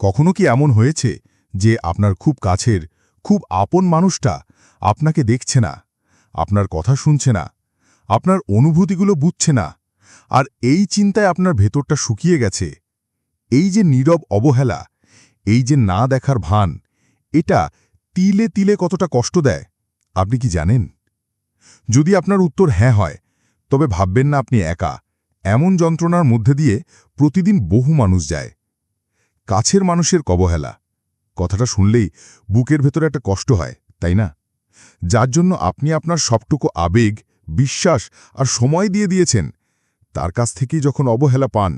কখনো কি এমন হয়েছে যে আপনার খুব কাছের, খুব আপন মানুষটা আপনাকে দেখছে না, আপনার কথা শুনছে না, আপনার অনুভূতিগুলো বুঝছে না, আর এই চিন্তায় আপনার ভেতরটা শুকিয়ে গেছে? এই যে নীরব অবহেলা, এই যে না দেখার ভান, এটা তিলে তিলে কতটা কষ্ট দেয়, আপনি কি জানেন? যদি আপনার উত্তর হ্যাঁ হয়, তবে ভাববেন না আপনি একা, এমন যন্ত্রণার মধ্যে দিয়ে প্রতিদিন বহু মানুষ যায়। কাছের মানুষের কবহেলা। কথাটা শুনলেই বুকের ভেতরে একটা কষ্ট হয়, তাই না? যার জন্য আপনি আপনার সবটুকু আবেগ, বিশ্বাস আর সময় দিয়ে দিয়েছেন, তার কাছ থেকেই যখন অবহেলা পান,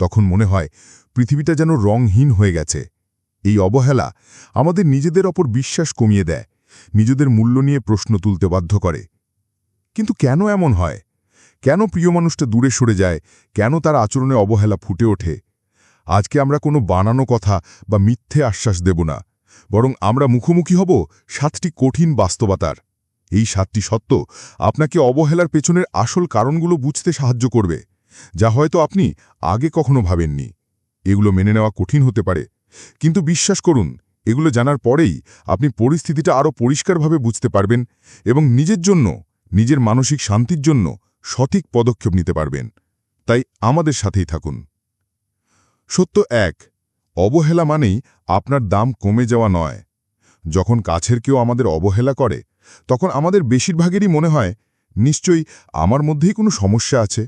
তখন মনে হয় পৃথিবীটা যেন রংহীন হয়ে গেছে। এই অবহেলা আমাদের নিজেদের ওপর বিশ্বাস কমিয়ে দেয়, নিজেদের মূল্য নিয়ে প্রশ্ন তুলতে বাধ্য করে। কিন্তু কেন এমন হয়? কেন প্রিয় মানুষটা দূরে সরে যায়? কেন তার আচরণে অবহেলা ফুটে ওঠে? আজকে আমরা কোনো বানানো কথা বা মিথ্যে আশ্বাস দেব না, বরং আমরা মুখোমুখি হব সাতটি কঠিন বাস্তবতার। এই সাতটি সত্য আপনাকে অবহেলার পেছনের আসল কারণগুলো বুঝতে সাহায্য করবে, যা হয়তো আপনি আগে কখনো ভাবেননি। এগুলো মেনে নেওয়া কঠিন হতে পারে, কিন্তু বিশ্বাস করুন, এগুলো জানার পরেই আপনি পরিস্থিতিটা আরও পরিষ্কারভাবে বুঝতে পারবেন এবং নিজের জন্য, নিজের মানসিক শান্তির জন্য সঠিক পদক্ষেপ নিতে পারবেন। তাই আমাদের সাথেই থাকুন। সত্য এক, অবহেলা মানেই আপনার দাম কমে যাওয়া নয়। যখন কাছের কেউ আমাদের অবহেলা করে, তখন আমাদের বেশিরভাগেরই মনে হয়, নিশ্চয়ই আমার মধ্যেই কোনো সমস্যা আছে,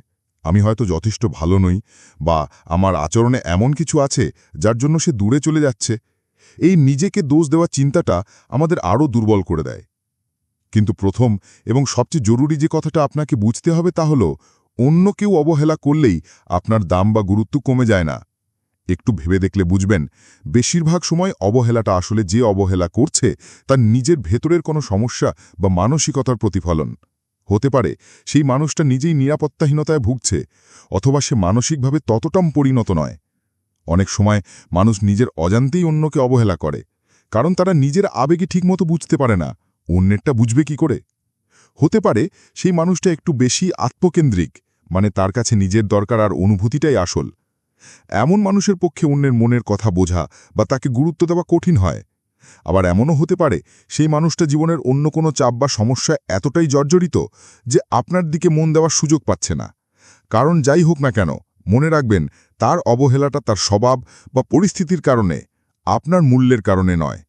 আমি হয়তো যথেষ্ট ভালো নই, বা আমার আচরণে এমন কিছু আছে যার জন্য সে দূরে চলে যাচ্ছে। এই নিজেকে দোষ দেওয়া চিন্তাটা আমাদের আরও দুর্বল করে দেয়। কিন্তু প্রথম এবং সবচেয়ে জরুরি যে কথাটা আপনাকে বুঝতে হবে তা হল, অন্য কেউ অবহেলা করলেই আপনার দাম বা গুরুত্ব কমে যায় না। একটু ভেবে দেখলে বুঝবেন, বেশিরভাগ সময় অবহেলাটা আসলে যে অবহেলা করছে, তার নিজের ভেতরের কোনো সমস্যা বা মানসিকতার প্রতিফলন। হতে পারে, সেই মানুষটা নিজেই নিরাপত্তাহীনতায় ভুগছে, অথবা সে মানসিকভাবে ততটাম পরিণত নয়। অনেক সময় মানুষ নিজের অজান্তেই অন্যকে অবহেলা করে, কারণ তারা নিজের আবেগে ঠিকমতো বুঝতে পারে না, অন্যেরটা বুঝবে কি করে? হতে পারে, সেই মানুষটা একটু বেশি আত্মকেন্দ্রিক মানে তার কাছে নিজের দরকার আর অনুভূতিটাই আসল এমন মানুষের পক্ষে অন্যের মনের কথা বোঝা বা তাকে গুরুত্ব দেওয়া কঠিন হয়। আবার এমনও হতে পারে, সেই মানুষটা জীবনের অন্য কোনো চাপ বা সমস্যা এতটাই জর্জরিত যে আপনার দিকে মন দেওয়ার সুযোগ পাচ্ছে না। কারণ যাই হোক না কেন, মনে রাখবেন, তার অবহেলাটা তার স্বভাব বা পরিস্থিতির কারণে, আপনার মূল্যের কারণে নয়।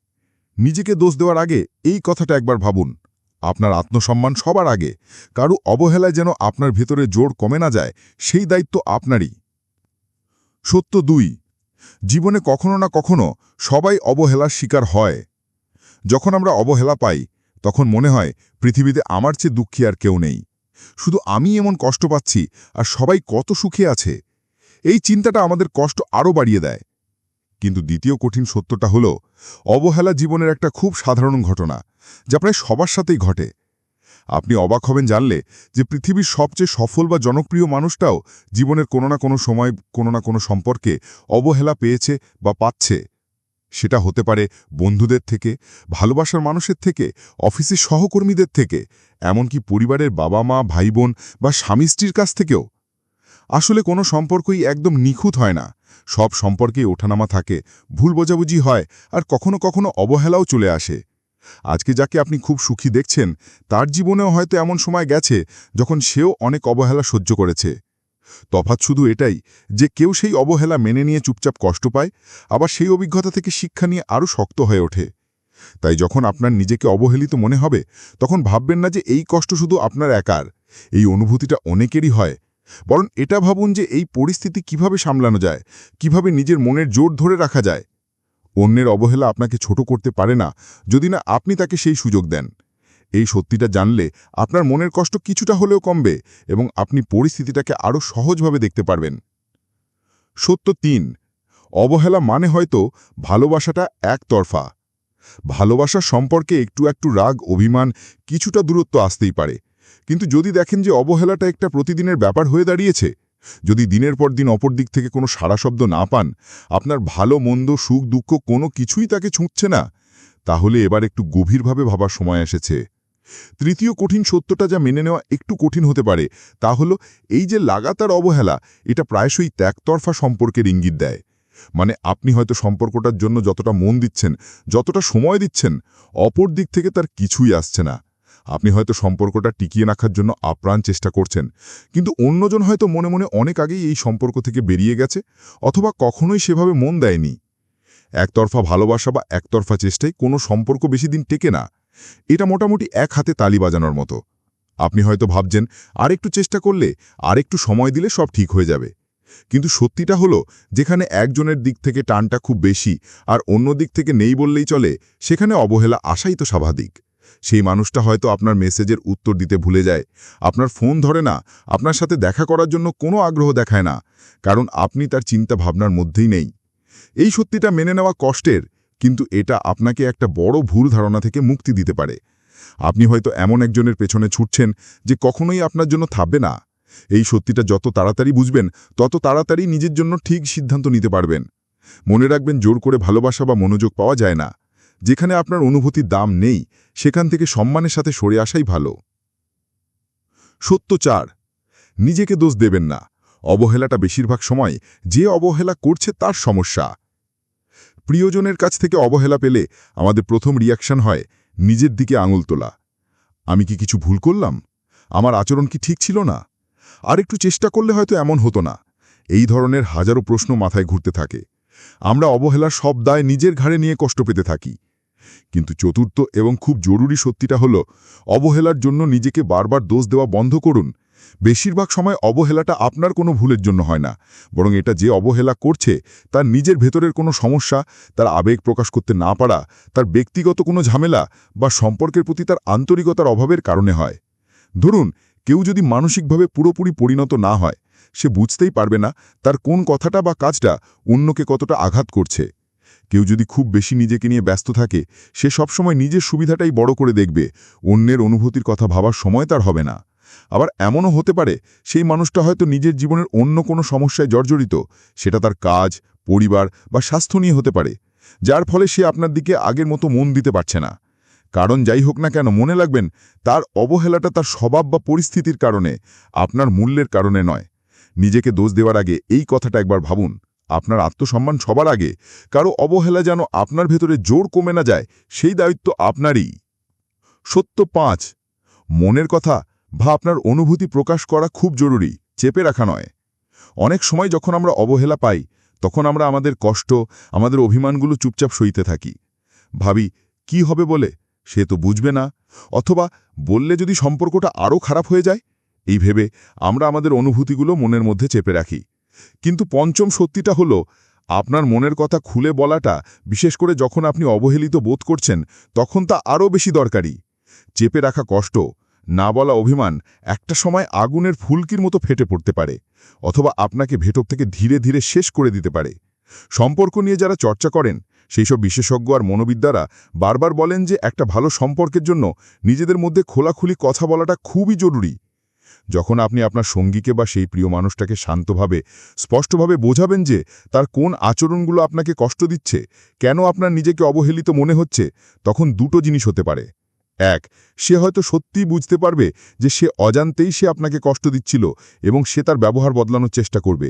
নিজেকে দোষ দেওয়ার আগে এই কথাটা একবার ভাবুন। আপনার আত্মসম্মান সবার আগে। কারও অবহেলায় যেন আপনার ভেতরে জোর কমে না যায়, সেই দায়িত্ব আপনারই। সত্য দুই, জীবনে কখনো না কখনো সবাই অবহেলার শিকার হয়। যখন আমরা অবহেলা পাই, তখন মনে হয় পৃথিবীতে আমার চেয়ে দুঃখী আর কেউ নেই। শুধু আমি এমন কষ্ট পাচ্ছি আর সবাই কত সুখে আছে। এই চিন্তাটা আমাদের কষ্ট আরও বাড়িয়ে দেয়। কিন্তু দ্বিতীয় কঠিন সত্যটা হল, অবহেলা জীবনের একটা খুব সাধারণ ঘটনা, যা প্রায় সবার সাথেই ঘটে। আপনি অবাক হবেন জানলে যে পৃথিবীর সবচেয়ে সফল বা জনপ্রিয় মানুষটাও জীবনের কোনো না কোনো সময়, কোনো না কোনো সম্পর্কে অবহেলা পেয়েছে বা পাচ্ছে। সেটা হতে পারে বন্ধুদের থেকে, ভালোবাসার মানুষের থেকে, অফিসের সহকর্মীদের থেকে, এমনকি পরিবারের বাবা মা ভাই বোন বা স্বামী স্ত্রীর কাছ থেকেও। আসলে কোনো সম্পর্কই একদম নিখুঁত হয় না। সব সম্পর্কেই ওঠানামা থাকে, ভুল বোঝাবুঝি হয় আর কখনো কখনো অবহেলাও চলে আসে। আজকে যাকে আপনি খুব সুখী দেখছেন, তার জীবনেও হয়তো এমন সময় গেছে যখন সেও অনেক অবহেলা সহ্য করেছে। তফাৎ শুধু এটাই যে কেউ সেই অবহেলা মেনে নিয়ে চুপচাপ কষ্ট পায়, আবার সেই অভিজ্ঞতা থেকে শিক্ষা নিয়ে আরও শক্ত হয়ে ওঠে। তাই যখন আপনার নিজেকে অবহেলিত মনে হবে, তখন ভাববেন না যে এই কষ্ট শুধু আপনার একার, এই অনুভূতিটা অনেকেরই হয়। বরং এটা ভাবুন যে এই পরিস্থিতি কীভাবে সামলানো যায়, কীভাবে নিজের মনের জোর ধরে রাখা যায় অন্যের অবহেলা আপনাকে ছোট করতে পারে না, যদি না আপনি তাকে সেই সুযোগ দেন। এই সত্যিটা জানলে আপনার মনের কষ্ট কিছুটা হলেও কমবে এবং আপনি পরিস্থিতিটাকে আরও সহজভাবে দেখতে পারবেন। সত্য তিন, অবহেলা মানে হয়তো ভালোবাসাটা একতরফা। ভালোবাসার সম্পর্কে একটু একটু রাগ, অভিমান, কিছুটা দূরত্ব আসতেই পারে। কিন্তু যদি দেখেন যে অবহেলাটা একটা প্রতিদিনের ব্যাপার হয়ে দাঁড়িয়েছে যদি দিনের পর দিন অপর দিক থেকে কোনো সারা শব্দ না পান, আপনার ভালো, মন্দ, সুখ, দুঃখ কোনো কিছুই তাকে ছুঁচ্ছে না। তাহলে এবার একটু গভীরভাবে ভাবার সময় এসেছে। তৃতীয় কঠিন সত্যটা যা মেনে নেওয়া একটু কঠিন হতে পারে, তা হলো এই যে লাগাতার অবহেলা, এটা প্রায়শই ত্যাগতরফা সম্পর্কের ইঙ্গিত দেয়। মানে আপনি হয়তো সম্পর্কটার জন্য যতটা মন দিচ্ছেন, যতটা সময় দিচ্ছেন, অপর দিক থেকে তার কিছুই আসছে না। আপনি হয়তো সম্পর্কটা টিকিয়ে রাখার জন্য আপ্রাণ চেষ্টা করছেন। কিন্তু অন্যজন হয়তো মনে মনে অনেক আগেই এই সম্পর্ক থেকে বেরিয়ে গেছে, অথবা কখনোই সেভাবে মন দেয়নি। একতরফা ভালোবাসা বা একতরফা চেষ্টায় কোনো সম্পর্ক বেশি দিন টেকে না। এটা মোটামুটি এক হাতে তালি বাজানোর মতো। আপনি হয়তো ভাবছেন, আরেকটু চেষ্টা করলে, আরেকটু সময় দিলে সব ঠিক হয়ে যাবে। কিন্তু সত্যিটা হলো, যেখানে একজনের দিক থেকে টানটা খুব বেশি আর অন্য দিক থেকে নেই বললেই চলে, সেখানে অবহেলা আসাই তো স্বাভাবিক। সেই মানুষটা হয়তো আপনার মেসেজের উত্তর দিতে ভুলে যায়। আপনার ফোন ধরে না, আপনার সাথে দেখা করার জন্য কোনো আগ্রহ দেখায় না, কারণ আপনি তার চিন্তা ভাবনার মধ্যেই নেই। এই সত্যিটা মেনে নেওয়া কষ্টের, কিন্তু এটা আপনাকে একটা বড় ভুল ধারণা থেকে মুক্তি দিতে পারে। আপনি হয়তো এমন একজনের পেছনে ছুটছেন যে কখনোই আপনার জন্য থাকবে না। এই সত্যিটা যত তাড়াতাড়ি বুঝবেন, তত তাড়াতাড়ি নিজের জন্য ঠিক সিদ্ধান্ত নিতে পারবেন। মনে রাখবেন, জোর করে ভালোবাসা বা মনোযোগ পাওয়া যায় না। যেখানে আপনার অনুভূতির দাম নেই, সেখান থেকে সম্মানের সাথে সরে আসাই ভালো। সত্য চার, নিজেকে দোষ দেবেন না। অবহেলাটা বেশিরভাগ সময় যে অবহেলা করছে তার সমস্যা। প্রিয়জনের কাছ থেকে অবহেলা পেলে আমাদের প্রথম রিয়াকশন হয়, নিজের দিকে আঙুল তোলা। আমি কি কিছু ভুল করলাম? আমার আচরণ কি ঠিক ছিল না? আর একটু চেষ্টা করলে হয়তো এমন হতো না। এই ধরনের হাজারো প্রশ্ন মাথায় ঘুরতে থাকে। আমরা অবহেলার সব দায় নিজের ঘাড়ে নিয়ে কষ্ট পেতে থাকি। কিন্তু চতুর্থ এবং খুব জরুরি সত্যিটা হল, অবহেলার জন্য নিজেকে বারবার দোষ দেওয়া বন্ধ করুন। বেশিরভাগ সময় অবহেলাটা আপনার কোনো ভুলের জন্য হয় না, বরং এটা যে অবহেলা করছে, তার নিজের ভেতরের কোনো সমস্যা, তার আবেগ প্রকাশ করতে না পারা, তার ব্যক্তিগত কোনো ঝামেলা বা সম্পর্কের প্রতি তার আন্তরিকতার অভাবের কারণে হয়। ধরুন, কেউ যদি মানসিকভাবে পুরোপুরি পরিণত না হয়, সে বুঝতেই পারবে না তার কোন কথাটা বা কাজটা অন্যকে কতটা আঘাত করছে। কেউ যদি খুব বেশি নিজেকে নিয়ে ব্যস্ত থাকে, সে সবসময় নিজের সুবিধাটাই বড় করে দেখবে, অন্যের অনুভূতির কথা ভাবার সময় তার হবে না। আবার এমনও হতে পারে, সেই মানুষটা হয়তো নিজের জীবনের অন্য কোনো সমস্যায় জর্জরিত, সেটা তার কাজ, পরিবার বা স্বাস্থ্য নিয়ে হতে পারে, যার ফলে সে আপনার দিকে আগের মতো মন দিতে পারছে না। কারণ যাই হোক না কেন, মনে লাগবেন তার অবহেলাটা তার স্বভাব বা পরিস্থিতির কারণে, আপনার মূল্যের কারণে নয়। নিজেকে দোষ দেওয়ার আগে এই কথাটা একবার ভাবুন। আপনার আত্মসম্মান সবার আগে। কারও অবহেলা যেন আপনার ভেতরে জোর কমে না যায়, সেই দায়িত্ব আপনারই। সত্য পাঁচ, মনের কথা বা আপনার অনুভূতি প্রকাশ করা খুব জরুরি, চেপে রাখা নয়। অনেক সময় যখন আমরা অবহেলা পাই, তখন আমরা আমাদের কষ্ট, আমাদের অভিমানগুলো চুপচাপ সইতে থাকি। ভাবি, কি হবে বলে? সে তো বুঝবে না। অথবা, বললে যদি সম্পর্কটা আরও খারাপ হয়ে যায়? এই ভেবে আমরা আমাদের অনুভূতিগুলো মনের মধ্যে চেপে রাখি। কিন্তু পঞ্চম সত্যিটা হলো, আপনার মনের কথা খুলে বলাটা, বিশেষ করে যখন আপনি অবহেলিত বোধ করছেন, তখন তা আরও বেশি দরকারি। চেপে রাখা কষ্ট, না বলা অভিমান, একটা সময় আগুনের ফুলকির মতো ফেটে পড়তে পারে, অথবা আপনাকে ভেতর থেকে ধীরে ধীরে শেষ করে দিতে পারে। সম্পর্ক নিয়ে যারা চর্চা করেন সেই সব বিশেষজ্ঞ আর মনোবিদ্যারা বারবার বলেন যে একটা ভালো সম্পর্কের জন্য নিজেদের মধ্যে খোলাখুলি কথা বলাটা খুবই জরুরি। যখন আপনি আপনার সঙ্গীকে বা সেই প্রিয় মানুষটাকে শান্তভাবে, স্পষ্টভাবে বোঝাবেন যে তার কোন আচরণগুলো আপনাকে কষ্ট দিচ্ছে, কেন আপনার নিজেকে অবহেলিত মনে হচ্ছে, তখন দুটো জিনিস হতে পারে। এক, সে হয়তো সত্যিই বুঝতে পারবে যে সে অজান্তেই সে আপনাকে কষ্ট দিচ্ছিল এবং সে তার ব্যবহার বদলানোর চেষ্টা করবে।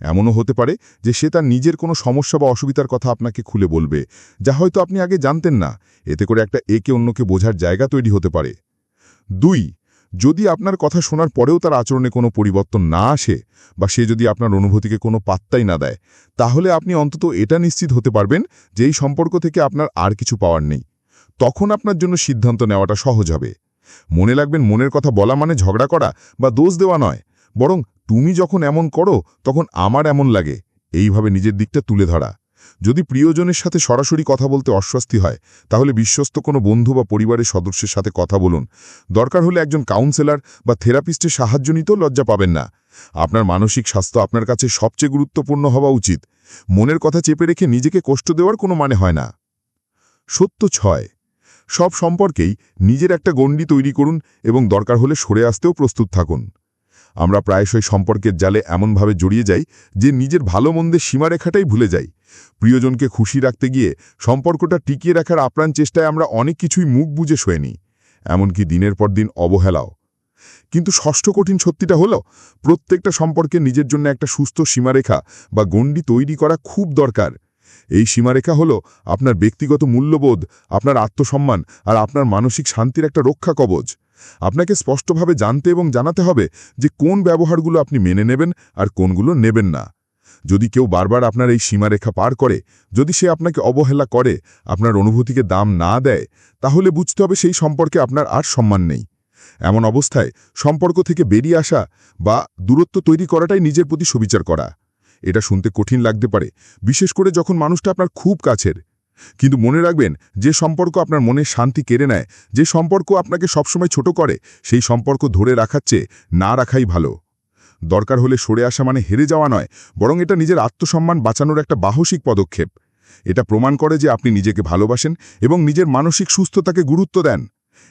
এমনও হতে পারে যে সে তার নিজের কোনো সমস্যা বা অসুবিধার কথা আপনাকে খুলে বলবে, যা হয়তো আপনি আগে জানতেন না। এতে করে একটা একে অন্যকে বোঝার জায়গা তৈরি হতে পারে। দুই যদি আপনার কথা শোনার পরেও তার আচরণে কোনো পরিবর্তন না আসে বা সে যদি আপনার অনুভূতিকে কোনো পাত্তাই না দেয়, তাহলে আপনি অন্তত এটা নিশ্চিত হতে পারবেন যে এই সম্পর্ক থেকে আপনার আর কিছু পাওয়ার নেই। তখন আপনার জন্য সিদ্ধান্ত নেওয়াটা সহজ হবে। মনে লাগবেন মনের কথা বলা মানে ঝগড়া করা বা দোষ দেওয়া নয়। বরং তুমি যখন এমন করো, তখন আমার এমন লাগে। এইভাবে নিজের দিকটা তুলে ধরা। যদি প্রিয়জনের সাথে সরাসরি কথা বলতে অস্বস্তি হয়, তাহলে বিশ্বস্ত কোনো বন্ধু বা পরিবারের সদস্যের সাথে কথা বলুন। দরকার হলে একজন কাউন্সেলর বা থেরাপিস্টের সাহায্য নিতেও লজ্জা পাবেন না। আপনার মানসিক স্বাস্থ্য আপনার কাছে সবচেয়ে গুরুত্বপূর্ণ হওয়া উচিত। মনের কথা চেপে রেখে নিজেকে কষ্ট দেওয়ার কোনো মানে হয় না। সত্য ছয়, সব সম্পর্কেই নিজের একটা গণ্ডি তৈরি করুন এবং দরকার হলে সরে আসতেও প্রস্তুত থাকুন। আমরা প্রায়শই সম্পর্কের জালে এমনভাবে জড়িয়ে যাই যে নিজের ভালো মন্দের সীমারেখাটাই ভুলে যাই। প্রিয়জনকে খুশি রাখতে গিয়ে সম্পর্কটা টিকিয়ে রাখার আপ্রাণ চেষ্টায় আমরা অনেক কিছুই মুখ বুঝে শোয়েনি এমনকি দিনের পর দিন অবহেলাও। কিন্তু ষষ্ঠ কঠিন সত্যিটা হলো, প্রত্যেকটা সম্পর্কে নিজের জন্য একটা সুস্থ সীমারেখা বা গণ্ডি তৈরি করা খুব দরকার। এই সীমারেখা হলো আপনার ব্যক্তিগত মূল্যবোধ, আপনার আত্মসম্মান আর আপনার মানসিক শান্তির একটা রক্ষা কবচ। আপনাকে স্পষ্টভাবে জানতে এবং জানাতে হবে যে কোন ব্যবহারগুলো আপনি মেনে নেবেন আর কোনগুলো নেবেন না। যদি কেউ বারবার আপনার এই সীমারেখা পার করে, যদি সে আপনাকে অবহেলা করে, আপনার অনুভূতিকে দাম না দেয়, তাহলে বুঝতে হবে সেই সম্পর্কে আপনার আর সম্মান নেই। এমন অবস্থায় সম্পর্ক থেকে বেরিয়ে আসা বা দূরত্ব তৈরি করাটাই নিজের প্রতি সুবিচার করা। এটা শুনতে কঠিন লাগতে পারে, বিশেষ করে যখন মানুষটা আপনার খুব কাছের। কিন্তু মনে রাখবেন, যে সম্পর্ক আপনার মনে শান্তি কেড়ে নেয়, যে সম্পর্ক আপনাকে সবসময় ছোট করে, সেই সম্পর্ক ধরে রাখার চেয়ে না রাখাই ভালো। দরকার হলে সরে আসা মানে হেরে যাওয়া নয়, বরং এটা নিজের আত্মসম্মান বাঁচানোর একটা বাহসিক পদক্ষেপ। এটা প্রমাণ করে যে আপনি নিজেকে ভালোবাসেন এবং নিজের মানসিক সুস্থতাকে গুরুত্ব দেন।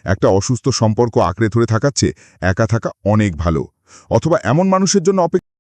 একটা অসুস্থ সম্পর্ক আঁকড়ে ধরে থাকাচ্ছে একা থাকা অনেক ভালো, অথবা এমন মানুষের জন্য অপেক্ষা